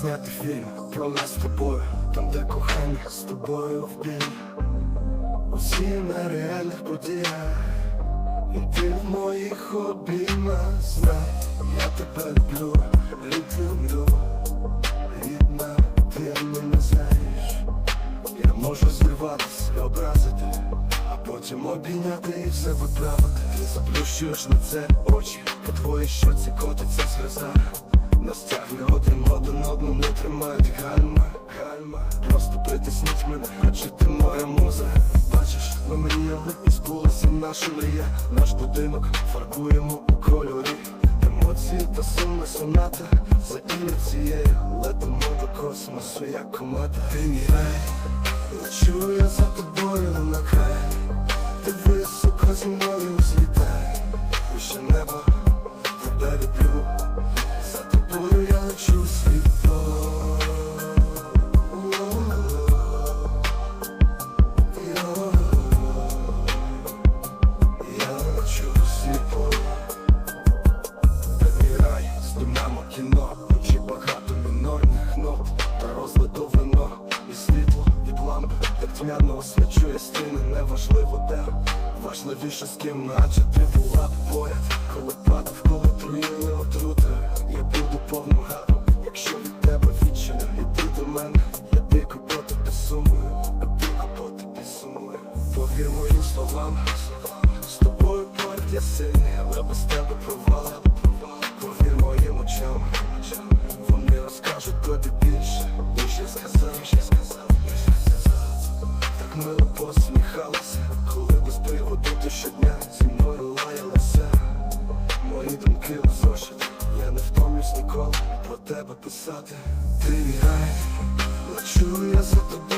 зняти фільм про нас з тобою, там де кохання з тобою в бій Усі на реальних подіях. І ти в моїх обіймах. Знай, я тебе люблю, люблю Рідна, ти мене знаєш. Я можу зірватися і образити А потім обійняти і все виправити. Ти заплющуєш на це очі. По твоїй щоці котиться сльоза Нас тягне один один одну не тримають. Гальма Гальма. Просто притисніть мене, адже ти моя муза. Бачиш, на мені липні збулася наша мрія. Наш будинок фарбуємо у кольорі. Емоції та суми соната За цією летимо до космосу, як комета. Ти мій рай, лечу тьмяно освічує стіни, неважливо де. Важливіше з ким, наче ти була б поряд. Коли падав, коли труїли отрути Я буду повним гадом, якщо від тебе відчину Іди до мене, я дико по тобі сумую А дико по тобі сумую Повір моїм словам З тобою поряд я сильний, але без тебе провал Так мило посміхалася Коли без приводу ти щодня зі мною лаялася. Мої думки в зошит Я не втомлюсь ніколи про тебе писати. Ти мій рай Лечу я за тобою